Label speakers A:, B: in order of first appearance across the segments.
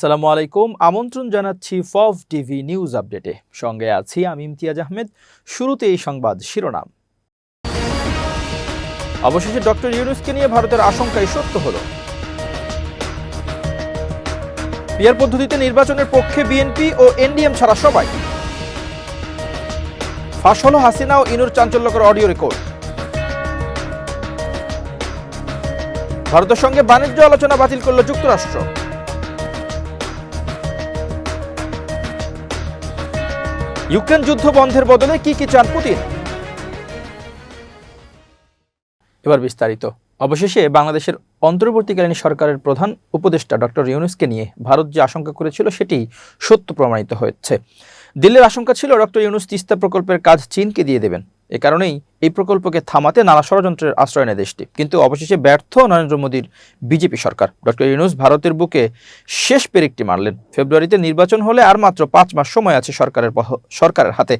A: আসসালামু আলাইকুম। আমন্ত্রণ জানাচ্ছি ফভ টিভি নিউজ আপডেটে। সঙ্গে আছি আমি ইমতিয়াজ আহমেদ। শুরুতে এই সংবাদ শিরোনাম। অবশেষে ডক্টর ইউনুসকে নিয়ে ভারতের আশঙ্কাই সত্য হলো। পিয়ার পদ্ধতিতে নির্বাচনের পক্ষে বিএনপি ও এনডিএম ছাড়া সবাই। ফাঁস হলো হাসিনা ও ইনুর চাঞ্চল্যকর অডিও রেকর্ড। ভারতের সঙ্গে বাণিজ্য আলোচনা বাতিল করল যুক্তরাষ্ট্র। ইউক্রেন যুদ্ধ বন্ধের বদলে কি কি চান পুতিন? এবার বিস্তারিত। অবশেষে বাংলাদেশের অন্তর্বর্তীকালীন সরকারের প্রধান উপদেষ্টা ডক্টর ইউনুসকে নিয়ে ভারত যে আশঙ্কা করেছিল, সেটি সত্য প্রমাণিত হয়েছে। দিল্লির আশঙ্কা ছিল, ডক্টর ইউনুস তিস্তা প্রকল্পের কাজ চীনকে দিয়ে দেবেন। এ কারণেই এই প্রকল্পকে থামাতে নানা ষড়যন্ত্রের আশ্রয় নেয় দেশটি। কিন্তু অবশেষে ব্যর্থ নরেন্দ্র মোদীর বিজেপি সরকার। ডক্টর ইউনুস ভারতের বুকে শেষ পেরেকটি মারলেন। ফেব্রুয়ারিতে নির্বাচন হলে আর মাত্র পাঁচ মাস সময় আছে সরকারের সরকারের হাতে।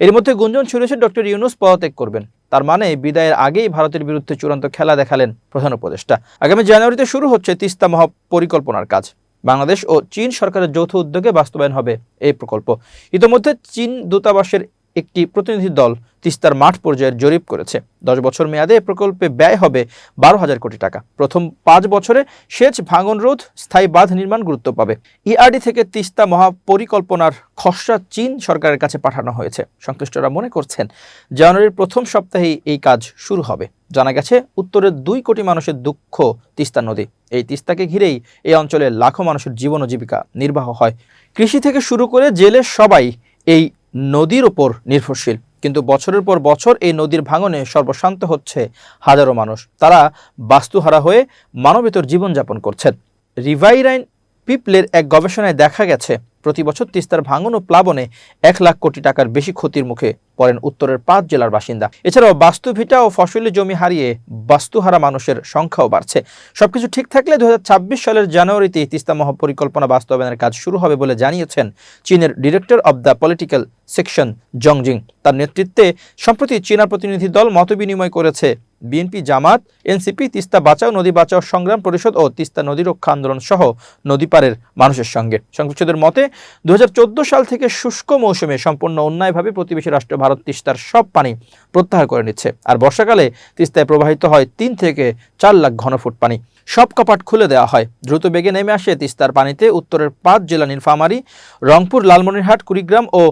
A: এর মধ্যে গুঞ্জন ছড়িয়েছে ডক্টর ইউনুস পদত্যাগ করবেন। তার মানে বিদায়ের আগেই ভারতের বিরুদ্ধে চূড়ান্ত খেলা দেখালেন প্রধান উপদেষ্টা। আগামী জানুয়ারিতে শুরু হচ্ছে তিস্তা মহা পরিকল্পনার কাজ। বাংলাদেশ ও চীন সরকারের যৌথ উদ্যোগে বাস্তবায়ন হবে এই প্রকল্প। ইতোমধ্যে চীন দূতাবাসের একটি প্রতিনিধি দল তিস্তার মাঠ পর্যায়ের জরিপ করেছে। দশ বছর মেয়াদে এ প্রকল্পে ব্যয় হবে বারো হাজার কোটি টাকা। প্রথম পাঁচ বছরে সেচ ভাঙন রোধ স্থায়ী বাঁধ নির্মাণ গুরুত্ব পাবে। ইআরডি থেকে তিস্তা মহাপরিকল্পনার খসড়া চীন সরকারের কাছে পাঠানো হয়েছে। সংশ্লিষ্টরা মনে করছেন, জানুয়ারির প্রথম সপ্তাহেই এই কাজ শুরু হবে। জানা গেছে, উত্তরের দুই কোটি মানুষের দুঃখ তিস্তা নদী। এই তিস্তাকে ঘিরেই এই অঞ্চলে লাখো মানুষের জীবন ও জীবিকা নির্বাহ হয়। কৃষি থেকে শুরু করে জেলে সবাই এই নদীর ওপর নির্ভরশীল। কিন্তু বছরের পর বছর এই নদীর ভাঙনে সর্বশান্ত হচ্ছে হাজারো মানুষ। তারা বাস্তুহারা হয়ে মানবেতর জীবনযাপন করছেন। রিভাইরাইন পিপলের এক গবেষণায় দেখা গেছে প্রতি বছর তিস্তার ভাঙন ও প্লাবনে এক লাখ কোটি টাকার বেশি ক্ষতির মুখে পড়েন উত্তরের পাঁচ জেলার বাসিন্দা। এছাড়াও বাস্তুভিটা ও ফসলি জমি হারিয়ে বাস্তুহারা মানুষের সংখ্যাও বাড়ছে। সবকিছু ঠিক থাকলে দু হাজার ছাব্বিশ সালের জানুয়ারিতে তিস্তা মহাপরিকল্পনা বাস্তবায়নের কাজ শুরু হবে বলে জানিয়েছেন চীনের director of the political section জংজিং। তার নেতৃত্বে, সম্প্রতি চীনা প্রতিনিধি দল মতবিনিময় করেছে বিএনপি জামাত, এনসিপি, তিস্তা বাঁচাও, নদী বাঁচাও সংগ্রাম পরিষদ ও তিস্তা নদী রক্ষা আন্দোলন সহ নদী পারের মানুষের সঙ্গে। সংসদের মতে দু হাজার চোদ্দ সাল থেকে শুষ্ক মৌসুমে সম্পূর্ণ অন্যায়ভাবে প্রতিবেশী রাষ্ট্র ভারত তিস্তার সব পানি প্রত্যাহার করে নিচ্ছে। আর বর্ষাকালে তিস্তায় প্রবাহিত হয় তিন থেকে চার লাখ ঘনফুট পানি। সব কপাট খুলে দেওয়া হয়। দ্রুত বেগে নেমে আসে তিস্তার পানিতে উত্তরের পাঁচ জেলা নীলফামারী, রংপুর, লালমনিরহাট, কুড়িগ্রাম ও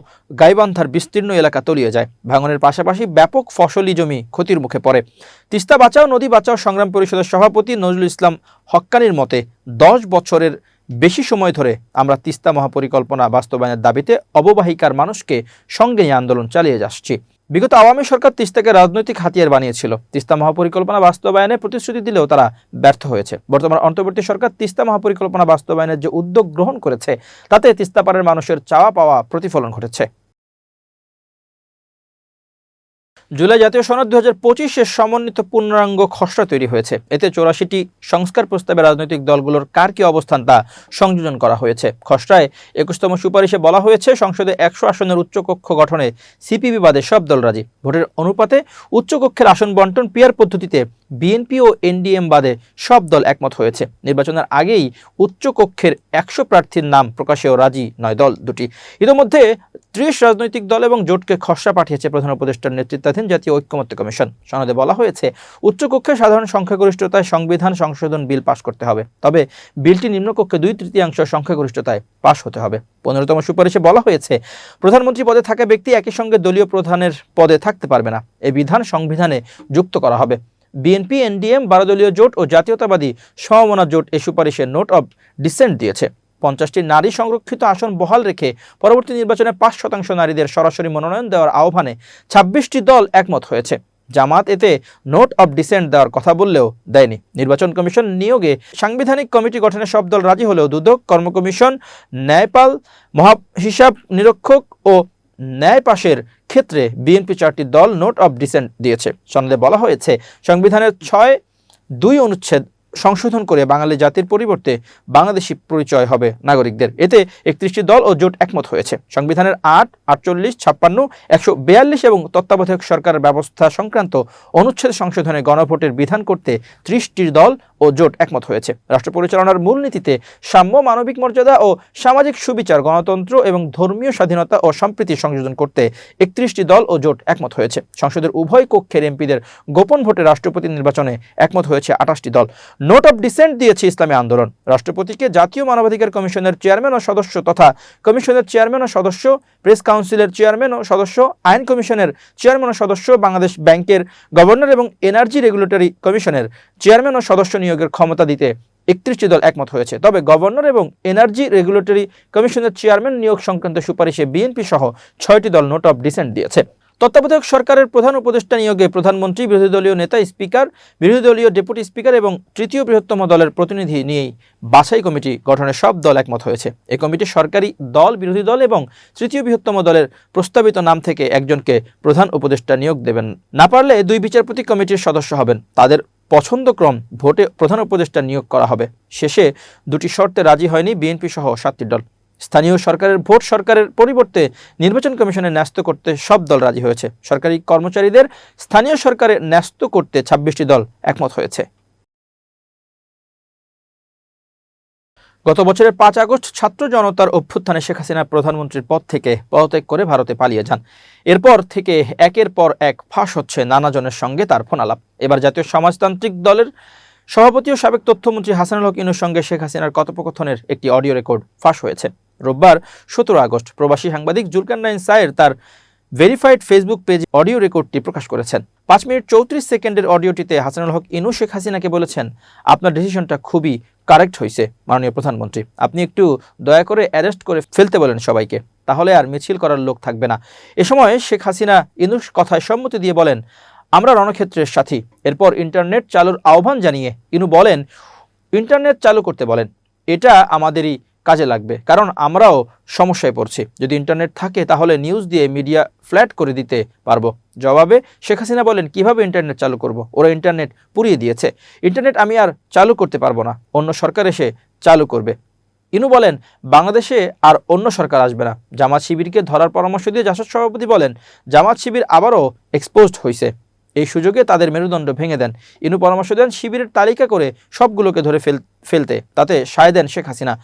A: গাইবান্ধার বিস্তীর্ণ এলাকা তলিয়ে যায়। ভাঙনের পাশাপাশি ব্যাপক ফসলি জমি ক্ষতির মুখে পড়ে। তিস্তা বাঁচাও, নদী বাঁচাও সংগ্রাম পরিষদের সভাপতি নজরুল ইসলাম হক্কানির মতে, দশ বছরের বেশি সময় ধরে আমরা তিস্তা মহাপরিকল্পনা বাস্তবায়নের দাবিতে অববাহিকার মানুষকে সঙ্গে নিয়ে আন্দোলন চালিয়ে যাচ্ছি। বিগত আওয়ামী সরকার তিস্তাকে রাজনৈতিক হাতিয়ার বানিয়েছিল। তিস্তা মহাপরিকল্পনা বাস্তবায়নে প্রতিশ্রুতি দিলেও তারা ব্যর্থ হয়েছে। বর্তমান অন্তর্বর্তী সরকার তিস্তা মহাপরিকল্পনা বাস্তবায়নের যে উদ্যোগ গ্রহণ করেছে, তাতে তিস্তাপাড়ের মানুষের চাওয়া পাওয়া প্রতিফলন ঘটেছে। জুলাই জাতীয় সনদ দু হাজার পঁচিশের সমন্বিত পূর্ণাঙ্গ খসড়া তৈরি হয়েছে। এতে চৌরাশিটি সংস্কার প্রস্তাবে রাজনৈতিক দলগুলোর কার কি অবস্থান তা সংযোজন করা হয়েছে। খসড়ায় একুশতম সুপারিশে বলা হয়েছে, সংসদে একশো আসনের উচ্চকক্ষ গঠনে সিপিবি বাদে সব দল রাজি। ভোটের অনুপাতে উচ্চকক্ষের আসন বন্টন পিয়ার পদ্ধতিতে বিএনপি ও এনডিএম বাদে সব দল একমত হয়েছে। নির্বাচনের আগেই উচ্চকক্ষের একশো প্রার্থীর নাম প্রকাশেও রাজি নয় দল দুটি। ইতিমধ্যে ত্রিশ রাজনৈতিক দল এবং জোটকে খসড়া পাঠিয়েছে প্রধান উপদেষ্টার নেতৃত্বাধীন জাতীয় ঐক্যমত্য কমিশন। সনদে বলা হয়েছে, উচ্চকক্ষে সাধারণ সংখ্যাগরিষ্ঠতায় সংবিধান সংশোধন বিল পাশ করতে হবে। তবে বিলটি নিম্নকক্ষে দুই তৃতীয়াংশ সংখ্যাগরিষ্ঠতায় পাশ হতে হবে। পনেরোতম সুপারিশে বলা হয়েছে, প্রধানমন্ত্রী পদে থাকা ব্যক্তি একই সঙ্গে দলীয় প্রধানের পদে থাকতে পারবে না। এই বিধান সংবিধানে যুক্ত করা হবে। বিএনপি, এনডিএম বারো দলীয় জোট ও জাতীয়তাবাদী সমমনা জোট এ সুপারিশে নোট অব ডিসেন্ট দিয়েছে। পঞ্চাশটি নারী সংরক্ষিত আসন বহাল রেখে পরবর্তী নির্বাচনে পাঁচ শতাংশ নারীদের সরাসরি মনোনয়ন দেওয়ার আহ্বানে ছাব্বিশটি দল একমত হয়েছে। জামাত এতে নোট অব ডিসেন্ট দেওয়ার কথা বললেও দেয়নি। নির্বাচন কমিশন নিয়োগে সাংবিধানিক কমিটি গঠনে সব দল রাজি হলেও দুদক কর্ম কমিশন ন্যায়পাল মহা হিসাব নিরীক্ষক ও ন্যায় পাশের ক্ষেত্রে বিএনপি চারটি দল নোট অব ডিসেন্ট দিয়েছে। সনদে বলা হয়েছে, সংবিধানের ছয় দুই অনুচ্ছেদ সংশোধন করে বাঙালি জাতির পরিবর্তে বাংলাদেশি পরিচয় হবে নাগরিকদের। এতে একত্রিশটি দল ও জোট একমত হয়েছে। সংবিধানের আট, আটচল্লিশ, ছাপ্পান্ন, একশো বিয়াল্লিশ এবং তত্ত্বাবধায়ক সরকারের ব্যবস্থা সংক্রান্ত অনুচ্ছেদ সংশোধনে গণভোটের বিধান করতে ত্রিশটি দল ও জোট একমত হয়েছে। রাষ্ট্র পরিচালনার মূলনীতিতে সাম্য মানবিক মর্যাদা ও সামাজিক সুবিচার, গণতন্ত্র এবং ধর্মীয় স্বাধীনতা ও সম্প্রীতি সংযোজন করতে একত্রিশটি দল ও জোট একমত হয়েছে। সংসদের উভয় কক্ষের এমপিদের গোপন ভোটে রাষ্ট্রপতি নির্বাচনে একমত হয়েছে আঠাশটি দল। নোট অফ ডিসেন্ট দিয়েছে ইসলামী আন্দোলন। রাষ্ট্রপতিকে জাতীয় মানবাধিকার কমিশনের চেয়ারম্যান ও সদস্য তথা কমিশনের চেয়ারম্যান ও সদস্য, প্রেস কাউন্সিলের চেয়ারম্যান ও সদস্য, আইন কমিশনের চেয়ারম্যান ও সদস্য, বাংলাদেশ ব্যাংকের গভর্নর এবং এনার্জি রেগুলেটরি কমিশনের চেয়ারম্যান ও সদস্য নিয়োগের ক্ষমতা দিতে একত্রিশটি দল একমত হয়েছে। তবে গভর্নর এবং এনার্জি রেগুলেটরি কমিশনের চেয়ারম্যান নিয়োগ সংক্রান্ত সুপারিশে বিএনপি সহ ছয়টি দল নোট অফ ডিসেন্ট দিয়েছে। তত্ত্বাবধায়ক সরকারের প্রধান উপদেষ্টা নিয়োগে প্রধানমন্ত্রী, বিরোধী দলীয় নেতা, স্পিকার, বিরোধী দলীয় ডেপুটি স্পিকার এবং তৃতীয় বৃহত্তম দলের প্রতিনিধি নিয়েই বাছাই কমিটি গঠনের সব দল একমত হয়েছে। এই কমিটি সরকারি দল, বিরোধী দল এবং তৃতীয় বৃহত্তম দলের প্রস্তাবিত নাম থেকে একজনকে প্রধান উপদেষ্টা নিয়োগ দেবেন। না পারলে দুই বিচারপতি কমিটির সদস্য হবেন। তাদের পছন্দক্রম ভোটে প্রধান উপদেষ্টা নিয়োগ করা হবে। শেষে দুটি শর্তে রাজি হয়নি বিএনপি সহ সাতটি দল। স্থানীয় সরকারের ভোট সরকারের পরিবর্তে নির্বাচন কমিশনে ন্যস্ত করতে সব দল রাজি হয়েছে। সরকারি কর্মচারীদের স্থানীয় সরকারে ন্যস্ত করতে ছাব্বিশটি দল একমত হয়েছে। গত বছরের পাঁচ আগস্ট ছাত্র জনতার অভ্যুত্থানে শেখ হাসিনা প্রধানমন্ত্রীর পদ থেকে পদত্যাগ করে ভারতে পালিয়ে যান। এরপর থেকে একের পর এক ফাঁস হচ্ছে নানাজনের সঙ্গে তার ফোনালাপ। এবার জাতীয় সমাজতান্ত্রিক দলের সভাপতি ও সাবেক তথ্যমন্ত্রী হাসানুল হক ইনুর সঙ্গে শেখ হাসিনার কথোপকথনের একটি অডিও রেকর্ড ফাঁস হয়েছে। রোববার সতেরো আগস্ট প্রবাসী সাংবাদিক জুলকান নাইন সায়ের তার ভেরিফাইড ফেসবুক পেজে অডিও রেকর্ডটি প্রকাশ করেছেন। পাঁচ মিনিট চৌত্রিশ সেকেন্ডের অডিওটিতে হাসানুল হক ইনু শেখ হাসিনাকে বলেছেন, আপনার ডিসিশনটা খুবই কারেক্ট হয়েছে, মাননীয় প্রধানমন্ত্রী। আপনি একটু দয়া করে অ্যারেস্ট করে ফেলতে বলেন সবাইকে, তাহলে আর মিছিল করার লোক থাকবে না। এ সময় শেখ হাসিনা ইনুর কথায় সম্মতি দিয়ে বলেন, আমরা রণক্ষেত্রের সাথী। এরপর ইন্টারনেট চালুর আহ্বান জানিয়ে ইনু বলেন, ইন্টারনেট চালু করতে বলেন। এটা আমাদেরই কাজে লাগবে। কারণ আমরাও সমস্যায় পড়ছি। যদি ইন্টারনেট থাকে, তাহলে নিউজ দিয়ে মিডিয়া ফ্ল্যাট করে দিতে পারব। জবাবে শেখ হাসিনা বলেন, কীভাবে ইন্টারনেট চালু করব? ওরা ইন্টারনেট পুড়িয়ে দিয়েছে। ইন্টারনেট আমি আর চালু করতে পারব না। অন্য সরকার এসে চালু করবে। ইনু বলেন, বাংলাদেশে আর অন্য সরকার আসবে না। জামাত শিবিরকে ধরার পরামর্শ দিয়ে জাসদ সভাপতি বলেন, জামাত শিবির আবারও এক্সপোজড হয়েছে এই সুযোগে তাদের মেরুদণ্ড ভেঙে দেন। ইনু পরামর্শ দেন, শিবিরের তালিকা করে সবগুলোকে ধরে ফেল, ফেলতে, তাতে সায় দেন শেখ হাসিনা।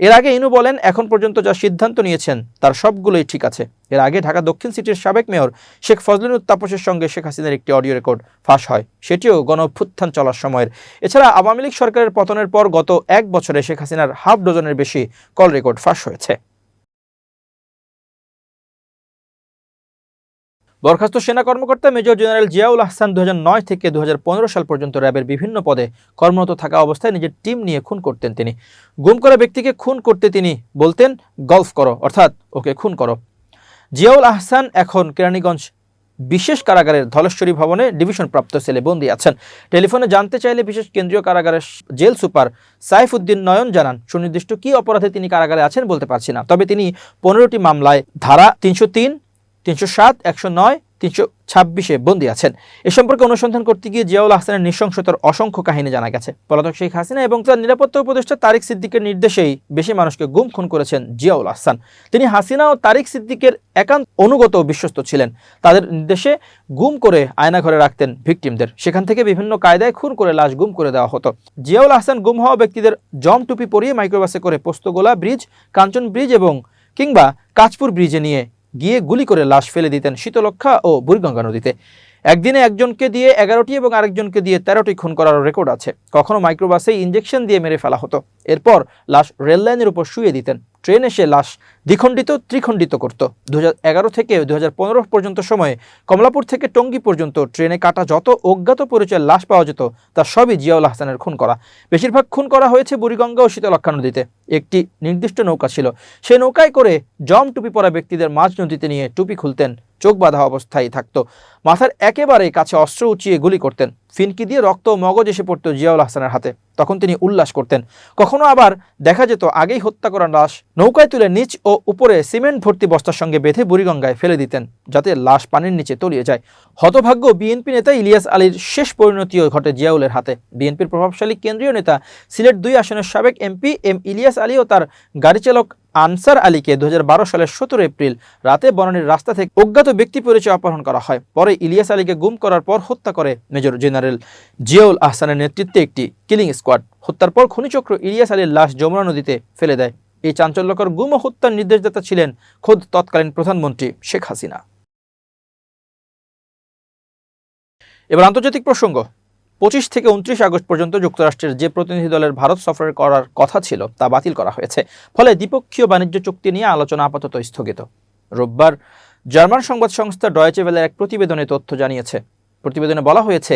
A: এর আগে ইনু বলেন, এখন পর্যন্ত যা সিদ্ধান্ত নিয়েছেন, তার সবগুলোই ঠিক আছে। এর আগে ঢাকা দক্ষিণ সিটির সাবেক মেয়র শেখ ফজলুল তাপসের সঙ্গে শেখ হাসিনার একটি অডিও রেকর্ড ফাঁস হয়। সেটিও গণ অভ্যুত্থান চলার সময়ের। এছাড়া আওয়ামী লীগ সরকারের পতনের পর গত এক বছরে শেখ হাসিনার হাফ ডজনের বেশি কল রেকর্ড ফাঁস হয়েছে। বরখাস্ত সেনা কর্মকর্তা মেজর জেনারেল জিয়াউল আহসান দু হাজার নয় থেকে দু হাজার পনেরো সাল পর্যন্ত র্যাবের বিভিন্ন পদে কর্মরত থাকা অবস্থায় নিজের টিম নিয়ে খুন করতেন তিনি। গুম করা ব্যক্তিকে খুন করতে তিনি বলতেন, গলফ করো। অর্থাৎ, ওকে খুন করো। জিয়াউল আহসান এখন কেরানীগঞ্জ বিশেষ কারাগারের ধলেশ্বরী ভবনে ডিভিশন প্রাপ্ত সেলে বন্দী আছেন। টেলিফোনে জানতে চাইলে বিশেষ কেন্দ্রীয় কারাগারের জেল সুপার সাইফুদ্দিন নয়ন জানান, সুনির্দিষ্ট কী অপরাধে তিনি কারাগারে আছেন বলতে পারছি না। তবে তিনি পনেরোটি মামলায় ধারা তিনশো তিন তিনশো সাত, একশো নয়, তিনশো ছাব্বিশে বন্দী আছেন। এ সম্পর্কে অনুসন্ধান করতে গিয়ে জিয়াউল হাসানের নৃশংসতার অসংখ্য কাহিনী জানা গেছে। পলাতক শেখ হাসিনা এবং তার নিরাপত্তা উপদেষ্টা তারিক সিদ্দিকের নির্দেশেই বেশি মানুষকে গুম খুন করেছেন জিয়াউল হাসান। তিনি হাসিনা ও তারিক সিদ্দিকের একান্ত অনুগত বিশ্বস্ত ছিলেন। তাদের নির্দেশে গুম করে আয়নাঘরে রাখতেন ভিকটিমদের। সেখান থেকে বিভিন্ন কায়দায় খুন করে লাশ গুম করে দেওয়া হতো। জিয়াউল হাসান গুম হওয়া ব্যক্তিদের জম টুপি পরিয়ে মাইক্রোবাসে করে পোস্তগোলা ব্রিজ, কাঞ্চন ব্রিজ এবং কিংবা কাঁচপুর ব্রিজে নিয়ে গিয়ে গুলি করে লাশ ফেলে দিতেন শীতলক্ষা ও বুড়িগঙ্গা নদীতে। একদিনে একজনকে দিয়ে এগারোটি এবং আরেকজনকে দিয়ে তেরোটি খুন করার রেকর্ড আছে। কখনো মাইক্রোবাসে ইঞ্জেকশন দিয়ে মেরে ফেলা হতো। এরপর লাশ রেললাইনের উপর শুয়ে দিতেন। ট্রেন এসে লাশ দ্বিখণ্ডিত, ত্রিখণ্ডিত করত। দুই হাজার এগারো থেকে দু হাজার পনেরো পর্যন্ত সময়ে কমলাপুর থেকে টঙ্গী পর্যন্ত ট্রেনে কাটা যত অজ্ঞাত পরিচয়ের লাশ পাওয়া যেত, তা সবই জিয়াউল হাসানের খুন করা। বেশিরভাগ খুন করা হয়েছে বুড়িগঙ্গা ও শীতলক্ষা নদীতে। একটি নির্দিষ্ট নৌকা ছিল। সে নৌকায় করে জম টুপি পরা ব্যক্তিদের মাঝ নদীতে নিয়ে টুপি খুলতেন চোখ বাঁধা অবস্থায় থাকত। মাথার একেবারে কাছে অস্ত্র উঁচিয়ে গুলি করতেন। ফিনকি দিয়ে রক্ত মগজ এসে পড়ত জিয়াউল হাসানের হাতে। তখন তিনি উল্লাস করতেন। কখনো আবার দেখা যেত আগেই হত্যা করা লাশ নৌকায় তুলে নিচ ও উপরে সিমেন্ট ভর্তি বস্তার সঙ্গে বেঁধে বুড়িগঙ্গায় ফেলে দিতেন, যাতে লাশ পানির নিচে তলিয়ে যায়। হতভাগ্য বিএনপি নেতা ইলিয়াস আলীর শেষ পরিণতিও ঘটে জিয়াউলের হাতে। বিএনপির প্রভাবশালী কেন্দ্রীয় নেতা সিলেট দুই আসনের সাবেক এমপি এম ইলিয়াস আলী ও তার গাড়ি চালক আনসার আলীকে দুহাজার বারো সালের সতেরো এপ্রিল রাতে বনানীর রাস্তা থেকে অজ্ঞাত ব্যক্তি পরিচয় অপহরণ করা হয়। পরে ইলিয়াস আলীকে গুম করার পর হত্যা করে মেজর জেনারেল জিয়াউল আহসানের নেতৃত্বে একটি কিলিং স্কোয়াড। হত্যার পর খনিচক্র ইলিয়াস আলীর লাশ যমুনা নদীতে ফেলে দেয়। এই চাঞ্চল্যকর গুম ও হত্যার নির্দেশদাতা ছিলেন খোদ তৎকালীন প্রধানমন্ত্রী শেখ হাসিনা। এবার আন্তর্জাতিক প্রসঙ্গ। পঁচিশ থেকে উনত্রিশ আগস্ট পর্যন্ত যুক্তরাষ্ট্রের যে প্রতিনিধি দলের ভারত সফর করার কথা ছিল, তা বাতিল করা হয়েছে। ফলে দ্বিপক্ষীয় বাণিজ্য চুক্তি নিয়ে আলোচনা আপাতত স্থগিত। রোববার জার্মান সংবাদ সংস্থা ডয়েচে ভেলের এক প্রতিবেদনে তথ্য জানিয়েছে। প্রতিবেদনে বলা হয়েছে,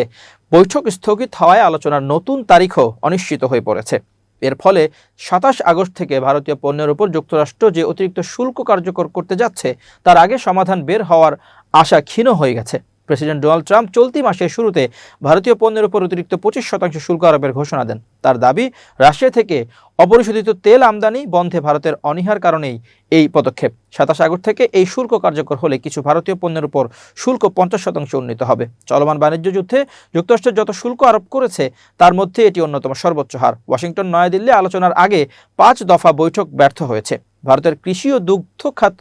A: বৈঠক স্থগিত হওয়ায় আলোচনার নতুন তারিখও অনিশ্চিত হয়ে পড়েছে। এর ফলে সাতাশ আগস্ট থেকে ভারতীয় পণ্যের উপর যুক্তরাষ্ট্র যে অতিরিক্ত শুল্ক কার্যকর করতে যাচ্ছে, তার আগে সমাধান বের হওয়ার আশা ক্ষীণ হয়ে গেছে। প্রেসিডেন্ট ডোনাল্ড ট্রাম্প চলতি মাসের শুরুতে ভারতীয় পণ্যের উপর অতিরিক্ত পঁচিশ শতাংশ শুল্ক আরোপের ঘোষণা দেন। তার দাবি, রাশিয়া থেকে অপরিশোধিত তেল আমদানি বন্ধে ভারতের অনীহার কারণেই এই পদক্ষেপ। সাতাশ আগস্ট থেকে এই শুল্ক কার্যকর হলে কিছু ভারতীয় পণ্যের উপর শুল্ক পঞ্চাশ শতাংশ উন্নীত হবে। চলমান বাণিজ্য যুদ্ধে যুক্তরাষ্ট্র যত শুল্ক আরোপ করেছে, তার মধ্যে এটি অন্যতম সর্বোচ্চ হার। ওয়াশিংটন, নয়াদিল্লি আলোচনার আগে পাঁচ দফা বৈঠক ব্যর্থ হয়েছে। ভারতের কৃষি ও দুগ্ধ খাত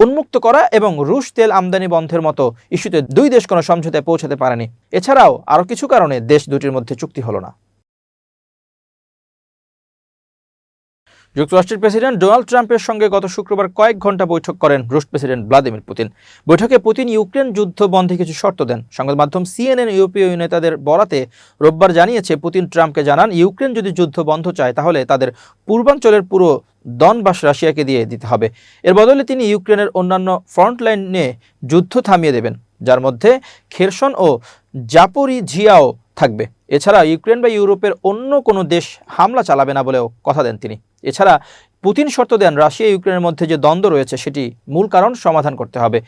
A: উন্মুক্ত করা এবং রুশ তেল আমদানি বন্ধের মতো ইস্যুতে দুই দেশ কোনো সমঝোতায় পৌঁছাতে পারেনি। এছাড়াও আরও কিছু কারণে দেশ দুটির মধ্যে চুক্তি হলো না। যুক্তরাষ্ট্রের প্রেসিডেন্ট ডোনাল্ড ট্রাম্পের সঙ্গে গত শুক্রবার কয়েক ঘণ্টা বৈঠক করেন রুশ প্রেসিডেন্ট ভ্লাদিমির পুতিন। বৈঠকে পুতিন ইউক্রেন যুদ্ধ বন্ধে কিছু শর্ত দেন। সংবাদ মাধ্যম সিএনএন ইউরোপীয় নেতাদের বরাতে রোববার জানিয়েছে, পুতিন ট্রাম্পকে জানান, ইউক্রেন যদি যুদ্ধ বন্ধ চায়, তাহলে তাদের পূর্বাঞ্চলের পুরো দনবাস রাশিয়াকে দিয়ে দিতে হবে। এর বদলে তিনি ইউক্রেনের অন্যান্য ফ্রন্টলাইনে যুদ্ধ থামিয়ে দেবেন। যার মধ্যে খেরসন ও জাপোরিঝিয়াও থাকবে। এছাড়া ইউক্রেন বা ইউরোপের অন্য কোনো দেশ হামলা চালাবে না বলেও কথা দেন তিনি। এছাড়া পুতিন শর্ত দেন রাশিয়া ইউক্রেনের মধ্যে যে দ্বন্দ্ব রয়েছে, সেটি মূল কারণ সমাধান করতে হবে।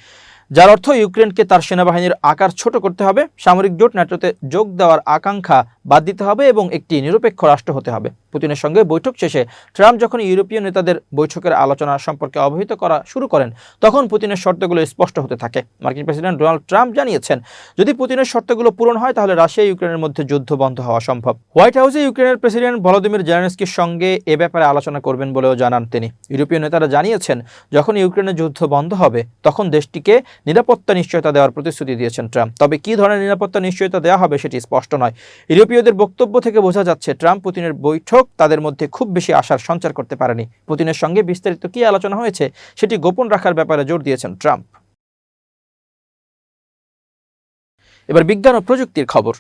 A: যার অর্থ ইউক্রেনকে তার সেনাবাহিনীর আকার ছোট করতে হবে, সামরিক জোট ন্যাটোতে যোগ দেওয়ার আকাঙ্ক্ষা বাদ দিতে হবে এবং একটি নিরপেক্ষ রাষ্ট্র হতে হবে। পুতিনের সঙ্গে বৈঠক শেষে ট্রাম্প যখন ইউরোপীয় নেতাদের বৈঠকের আলোচনা সম্পর্কে অবহিত করা শুরু করেন, তখন পুতিনের শর্তগুলো স্পষ্ট হতে থাকে। মার্কিন প্রেসিডেন্ট ডোনাল্ড ট্রাম্প জানিয়েছেন, যদি পুতিনের শর্তগুলো পূরণ হয়, তাহলে রাশিয়া ইউক্রেনের মধ্যে যুদ্ধ বন্ধ হওয়া সম্ভব। হোয়াইট হাউসে ইউক্রেনের প্রেসিডেন্ট ভলোদিমির জেলেনস্কির সঙ্গে এ ব্যাপারে আলোচনা করবেন বলেও জানান তিনি। ইউরোপীয় নেতারা জানিয়েছেন, যখন ইউক্রেনের যুদ্ধ বন্ধ হবে, তখন দেশটিকে নিরাপত্তা নিশ্চয়তা দেওয়ার প্রতিশ্রুতি দিয়েছেন ট্রাম্প। তবে কী ধরনের নিরাপত্তা নিশ্চয়তা দেওয়া হবে সেটি স্পষ্ট নয়। ইউরোপীয়দের বক্তব্য থেকে বোঝা যাচ্ছে, ট্রাম্প পুতিনের বৈঠক তাদের মধ্যে খুব বেশি আশার সঞ্চার করতে পারেনি। পুতিনের সঙ্গে বিস্তারিত কী আলোচনা হয়েছে সেটি গোপন রাখার ব্যাপারে জোর দিয়েছেন ট্রাম্প। এবার বিজ্ঞান ও প্রযুক্তির খবর।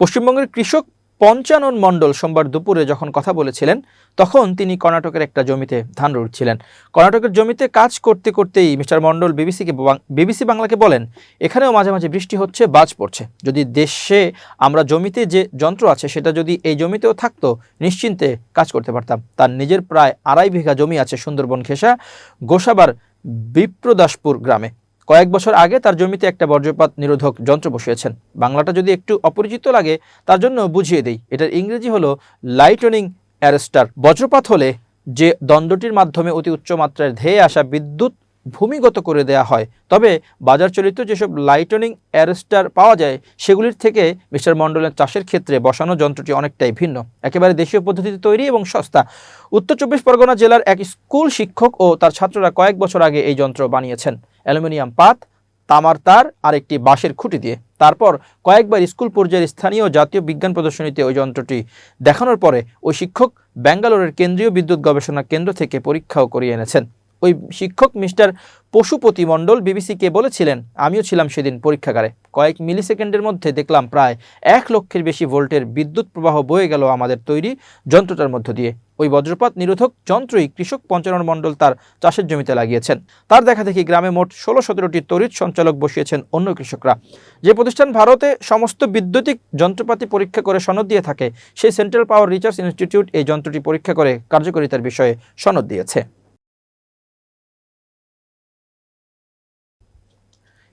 A: পশ্চিমবঙ্গের কৃষক পঞ্চানন মণ্ডল সোমবার দুপুরে যখন কথা বলেছিলেন, তখন তিনি কর্ণাটকের একটা জমিতে ধান রুটছিলেন কর্ণাটকের জমিতে কাজ করতে করতেই মিস্টার মণ্ডল বিবিসিকে বিবিসি বাংলাকে বলেন, এখানেও মাঝে মাঝে বৃষ্টি হচ্ছে, বাজ পড়ছে। যদি দেশে আমরা জমিতে যে যন্ত্র আছে, সেটা যদি এই জমিতেও থাকতো, নিশ্চিন্তে কাজ করতে পারতাম। তার নিজের প্রায় আড়াই বিঘা জমি আছে সুন্দরবন ঘেঁষা গোসাবার বিপ্রদাসপুর গ্রামে। কয়েক বছর আগে তার জমিতে একটা বর্জ্যপাত নিরোধক যন্ত্র বসিয়েছেন। বাংলাটা যদি একটু অপরিচিত লাগে, তার জন্য বুঝিয়ে দেই। এটার ইংরেজি হলো লাইটনিং অ্যারেস্টার বজ্রপাত হলে যে দ্বন্দ্বটির মাধ্যমে অতি উচ্চ মাত্রায় ধেয়ে আসা বিদ্যুৎ ভূমিগত করে দেয়া হয়। তবে বাজার চলিত যেসব লাইটনিং অ্যারেস্টার পাওয়া যায়, সেগুলির থেকে মিস্টার মণ্ডলের চাষের ক্ষেত্রে বসানো যন্ত্রটি অনেকটাই ভিন্ন। একেবারে দেশীয় পদ্ধতিতে তৈরি এবং সস্তা। উত্তর চব্বিশ পরগনা জেলার এক স্কুল শিক্ষক ও তার ছাত্ররা কয়েক বছর আগে এই যন্ত্র বানিয়েছেন। অ্যালুমিনিয়াম পাত, তামার তার আর একটি বাঁশের খুঁটি দিয়ে। তারপর কয়েকবার স্কুল পর্যায়ের স্থানীয় জাতীয় বিজ্ঞান প্রদর্শনীতে ওই যন্ত্রটি দেখানোর পরে ওই শিক্ষক ব্যাঙ্গালোরের কেন্দ্রীয় বিদ্যুৎ গবেষণা কেন্দ্র থেকে পরীক্ষাও করিয়ে এনেছেন। ওই শিক্ষক মিস্টার পশুপতি মণ্ডল বিবিসিকে বলেছিলেন, আমিও ছিলাম সেদিন পরীক্ষাগারে। কয়েক মিলি সেকেন্ডের মধ্যে দেখলাম প্রায় এক লক্ষের বেশি ভোল্টের বিদ্যুৎ প্রবাহ বয়ে গেল আমাদের তৈরি যন্ত্রটার মধ্য দিয়ে। ওই বজ্রপাত নিরোধক যন্ত্রই কৃষক পঞ্চানন মণ্ডল তার চাষের জমিতে লাগিয়েছেন। তার দেখা দেখি গ্রামে মোট ষোলো সতেরোটি তড়িৎ সঞ্চালক বসিয়েছেন অন্য কৃষকরা। যে প্রতিষ্ঠান ভারতে সমস্ত বিদ্যুতিক যন্ত্রপাতি পরীক্ষা করে সনদ দিয়ে থাকে, সেই সেন্ট্রাল পাওয়ার রিসার্চ ইনস্টিটিউট এই যন্ত্রটি পরীক্ষা করে কার্যকারিতার বিষয়ে সনদ দিয়েছে।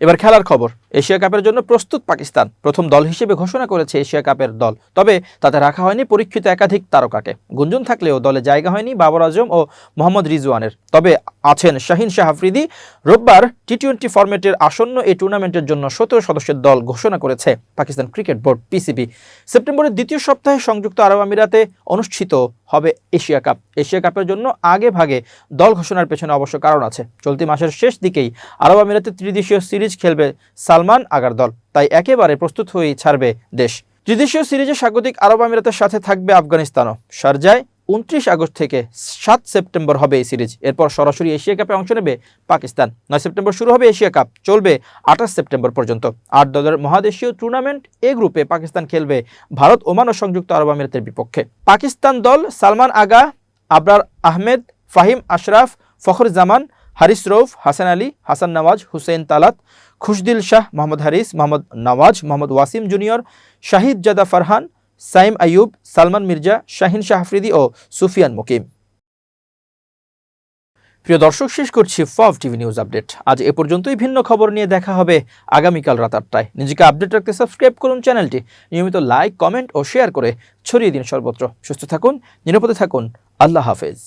A: এবার খেলার খবর। এশিয়া কাপের জন্য প্রস্তুত পাকিস্তান। প্রথম দল হিসেবে ঘোষণা করেছে এশিয়া কাপের দল। তবে তাতে রাখা হয়নি পরীক্ষিত একাধিক তারকাকে। গুঞ্জন থাকলেও দলে জায়গা হয়নি বাবর আজম ও মোহাম্মদ রিজওয়ানের। তবে আছেন শাহিন শাহ আফ্রিদি। রোববার টি টোয়েন্টি ফরম্যাটের আসন্ন এই টুর্নামেন্টের জন্য সতেরো সদস্যের দল ঘোষণা করেছে পাকিস্তান ক্রিকেট বোর্ড, পিসিবি। সেপ্টেম্বরের দ্বিতীয় সপ্তাহে সংযুক্ত আরব আমিরাতে অনুষ্ঠিত হবে এশিয়া কাপ। এশিয়া কাপের জন্য আগে ভাগে দল ঘোষণার পেছনে অবশ্য কারণ আছে। চলতি মাসের শেষ দিকেই আরব আমিরাতে ত্রিদেশীয় সিরিজ খেলবে সালমান আগার দল তাই একেবারে প্রস্তুত হয়ে ছাড়বে দেশ। ত্রিদেশীয় সিরিজে স্বাগতিক আরব আমিরাতের সাথে থাকবে আফগানিস্তানও। শারজায় উনত্রিশ আগস্ট থেকে সাত সেপ্টেম্বর হবে এই সিরিজ। এরপর সরাসরি এশিয়া কাপে অংশ নেবে পাকিস্তান। নয় সেপ্টেম্বর শুরু হবে এশিয়া কাপ, চলবে আঠাশ সেপ্টেম্বর পর্যন্ত। আট দলের মহাদেশীয় টুর্নামেন্ট এ গ্রুপে পাকিস্তান খেলবে ভারত, ওমান ও সংযুক্ত আরব আমিরাতের বিপক্ষে। পাকিস্তান দল সালমান আগা, আবরার আহমেদ, ফাহিম আশরাফ ফখর জামান হারিস রৌফ, হাসান আলী, হাসান নওয়াজ হুসেন তালাত, খুশদিল শাহ, মোহাম্মদ হারিস, মোহাম্মদ নওয়াজ, মোহাম্মদ ওয়াসিম জুনিয়র, শাহিদ জাদা ফারহান সাইম আইয়ুব, সালমান মির্জা, শাহিন শাহ আফ্রিদি ও সুফিয়ান মুকিম। প্রিয় দর্শক, শেষ করছি ফভ টিভি নিউজ আপডেট। আজ এ পর্যন্তই ভিন্ন খবর নিয়ে দেখা হবে আগামীকাল রাত আটটায়। নিজেকে আপডেট রাখতে সাবস্ক্রাইব করুন চ্যানেলটি। নিয়মিত লাইক, কমেন্ট ও শেয়ার করে ছড়িয়ে দিন সর্বত্র। সুস্থ থাকুন, নিরাপদে থাকুন। আল্লাহ হাফেজ।